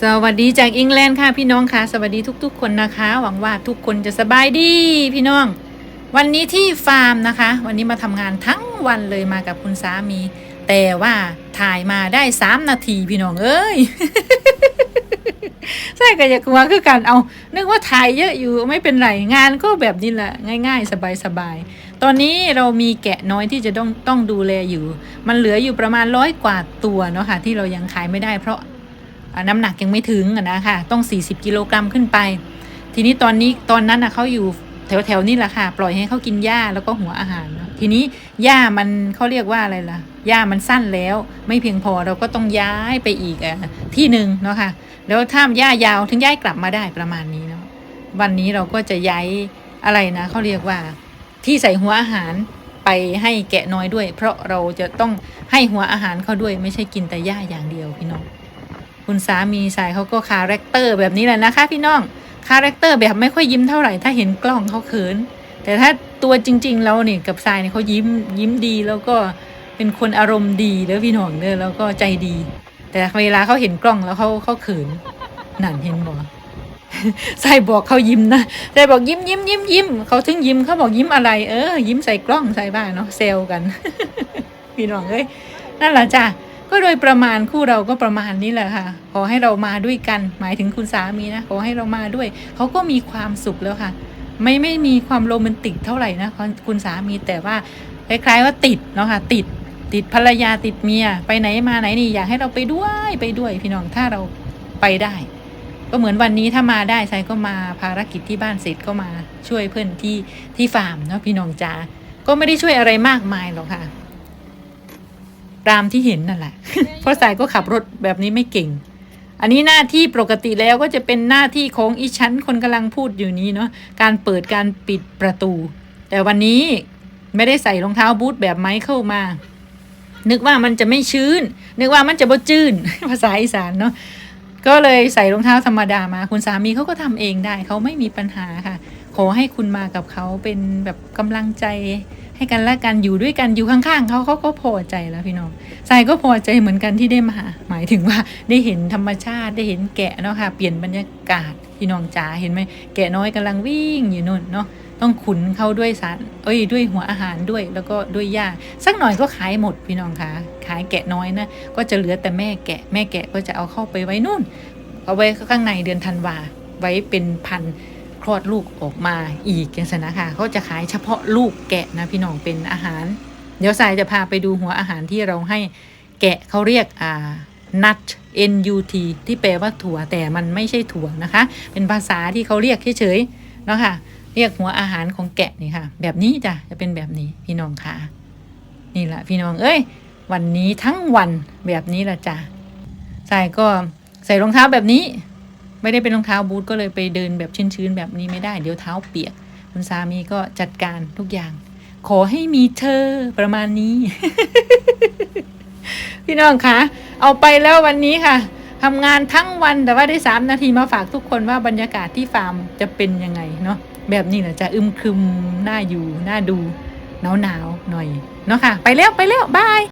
สวัสดีจากอังกฤษค่ะพี่น้องค่ะ สวัสดีทุก ๆ คนนะคะ หวังว่าทุกคนจะสบายดีพี่น้อง วันนี้ที่ฟาร์มนะคะ วันนี้มาทำงานทั้งวันเลยมากับคุณสามี แต่ว่าถ่ายมาได้3นาทีพี่น้องเอ้ยใช่ก็อยากลัวคือกันเอานึกว่าถ่ายเยอะอยู่ไม่เป็นไร งานก็แบบนี้แหละง่าย ๆ สบายๆ ตอนนี้เรามีแกะน้อยที่จะต้องต้องดูแลอยู่ มันเหลืออยู่ประมาณร้อยกว่าตัวเนาะค่ะที่เรายังขายไม่ได้เพราะ น้ำหนักยังไม่ถึงนะคะต้อง 40 กิโลกรัมขึ้นไป ทีนี้ตอนนี้ตอนนั้นนะเขาอยู่แถวแถวๆนี่แหละค่ะ ปล่อยให้เขากินหญ้าแล้วก็หัวอาหาร ทีนี้หญ้ามันเขาเรียกว่าอะไรล่ะหญ้ามันสั้นแล้ว ไม่เพียงพอเราก็ต้องย้ายไปอีกอที่หนึ่งเนาะค่ะแล้วถ้าหญ้ายาวถึงย้ายกลับมาได้ประมาณนี้เนาะวันนี้เราก็จะย้ายอะไรนะเขาเรียกว่าที่ใส่หัวอาหารไปให้แกะน้อยด้วย เพราะเราจะต้องให้หัวอาหารเขาด้วย ไม่ใช่กินแต่หญ้าอย่างเดียวพี่น้อง คุณสามีสายเขาก็คาแรคเตอร์แบบนี้แหละนะคะพี่น้องคาแรคเตอร์แบบไม่ค่อยยิ้มเท่าไหร่ ถ้าเห็นกล้องเขาเขิน แต่ถ้าตัวจริง ๆ แล้วเนี่ยกับสายเนี่ยเขายิ้มยิ้มดีแล้วก็เป็นคนอารมณ์ดีเด้อพี่น้องเด้อแล้วก็ใจดี แต่เวลาเขาเห็นกล้องแล้วเขาเขาเขินนั่นเห็นบ่สายบอกเขายิ้มนะสายบอกยิ้มยิ้มยิ้มยิ้มเขาถึงยิ้มเขาบอกยิ้มอะไร เออ ยิ้มใส่กล้องใส่บ้านเนาะเซลกัน พี่น้องเอ้ยนั่นแหละจ้ะ ก็โดยประมาณคู่เราก็ประมาณนี้แหละค่ะ ขอให้เรามาด้วยกัน หมายถึงคุณสามีนะ ขอให้เรามาด้วย เขาก็มีความสุขแล้วค่ะ ไม่ไม่มีความโรแมนติกเท่าไหร่นะคุณสามีแต่ว่าคล้ายๆว่าติดเนาะค่ะ ติดติดภรรยาติดเมีย ไปไหนมาไหนนี่อยากให้เราไปด้วยไปด้วยพี่น้องถ้าเราไปได้ ก็เหมือนวันนี้ถ้ามาได้ใช่ก็มาภารกิจที่บ้านเสร็จก็มาช่วยเพื่อนที่ที่ฟาร์มเนาะพี่น้องจ๋าก็ไม่ได้ช่วยอะไรมากมายหรอกค่ะ ตามที่เห็นนั่นแหละ เพราะสายก็ขับรถแบบนี้ไม่เก่ง อันนี้หน้าที่ปกติแล้วก็จะเป็นหน้าที่ของอีชั้นคนกำลังพูดอยู่นี้เนาะการเปิดการปิดประตู แต่วันนี้ไม่ได้ใส่รองเท้าบูทแบบไม้เข้ามา นึกว่ามันจะไม่ชื้น นึกว่ามันจะบ่จื้นภาษาอีสานเนาะก็เลยใส่รองเท้าธรรมดามา คุณสามีเขาก็ทำเองได้เขาไม่มีปัญหาค่ะ ขอให้คุณมากับเขาเป็นแบบกำลังใจ ให้กันและกันอยู่ด้วยกันอยู่ข้างๆเขาเขาก็พอใจแล้วพี่น้องทรายก็พอใจเหมือนกันที่ได้มาหมายถึงว่าได้เห็นธรรมชาติได้เห็นแกะเนาะค่ะเปลี่ยนบรรยากาศพี่น้องจ๋าเห็นไหมแกะน้อยกำลังวิ่งอยู่นู่นเนาะต้องขุนเขาด้วยสารเอ้ยด้วยหัวอาหารด้วยแล้วก็ด้วยหญ้าสักหน่อยก็ขายหมดพี่น้องคะขายแกะน้อยนะก็จะเหลือแต่แม่แกะแม่แกะก็จะเอาเข้าไปไว้นู่น เอาไว้ข้างในเดือนธันวาไว้เป็นพันธุ์ คลอดลูกออกมาอีกอย่างสนะค่ะเขาจะขายเฉพาะลูกแกะนะพี่น้องเป็นอาหาร เดี๋ยวสายจะพาไปดูหัวอาหารที่เราให้แกะเขาเรียกอ่า nut n u t ที่แปลว่าถั่วแต่มันไม่ใช่ถั่วนะคะ เป็นภาษาที่เขาเรียกเฉยๆเนาะค่ะเรียกหัวอาหารของแกะนี่ค่ะ แบบนี้จ้ะจะเป็นแบบนี้พี่น้องค่ะ นี่แหละพี่น้องเอ้ย วันนี้ทั้งวันแบบนี้ละจ้ะใส่ก็ใส่รองเท้าแบบนี้ ไม่ได้เป็นรองเท้าบูทก็เลยไปเดินแบบชื้นๆแบบนี้ไม่ได้เดี๋ยวเท้าเปียก คุณสามีก็จัดการทุกอย่าง ขอให้มีเธอประมาณนี้ พี่น้องคะเอาไปแล้ววันนี้ค่ะทำงานทั้งวันแต่ว่าได้สามนาทีมาฝากทุกคนว่าบรรยากาศที่ฟาร์มจะเป็นยังไงเนาะแบบนี้แหละจะอึมครึมน่าอยู่น่าดูหนาวๆหน่อยเนาะค่ะ ไปแล้วไปแล้วบาย